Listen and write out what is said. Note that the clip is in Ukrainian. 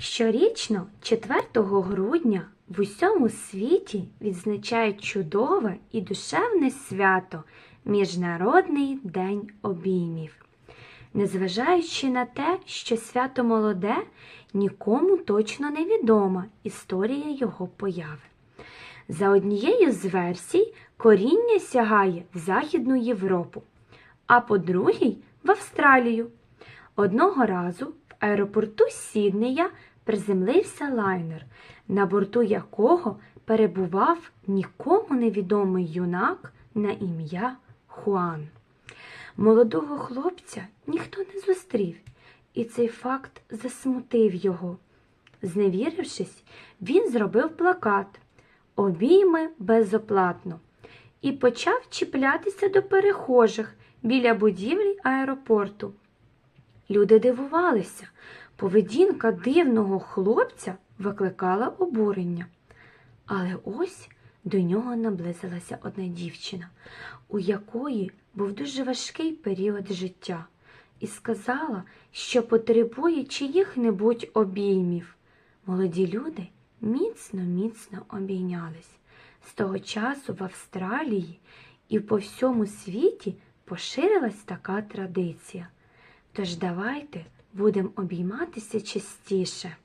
Щорічно, 4 грудня, в усьому світі відзначають чудове і душевне свято Міжнародний день обіймів. Незважаючи на те, що свято молоде, нікому точно не відома історія його появи. За однією з версій, коріння сягає в Західну Європу, а по другій в Австралію. Одного разу аеропорту Сіднея приземлився лайнер, на борту якого перебував нікому невідомий юнак на ім'я Хуан. Молодого хлопця ніхто не зустрів, і цей факт засмутив його. Зневірившись, він зробив плакат Обійми безоплатно і почав чіплятися до перехожих біля будівлі аеропорту. Люди дивувалися, поведінка дивного хлопця викликала обурення. Але ось до нього наблизилася одна дівчина, у якої був дуже важкий період життя, і сказала, що потребує чиїх-небудь обіймів. Молоді люди міцно-міцно обійнялись. З того часу в Австралії і по всьому світі поширилась така традиція. Тож давайте будемо обійматися частіше.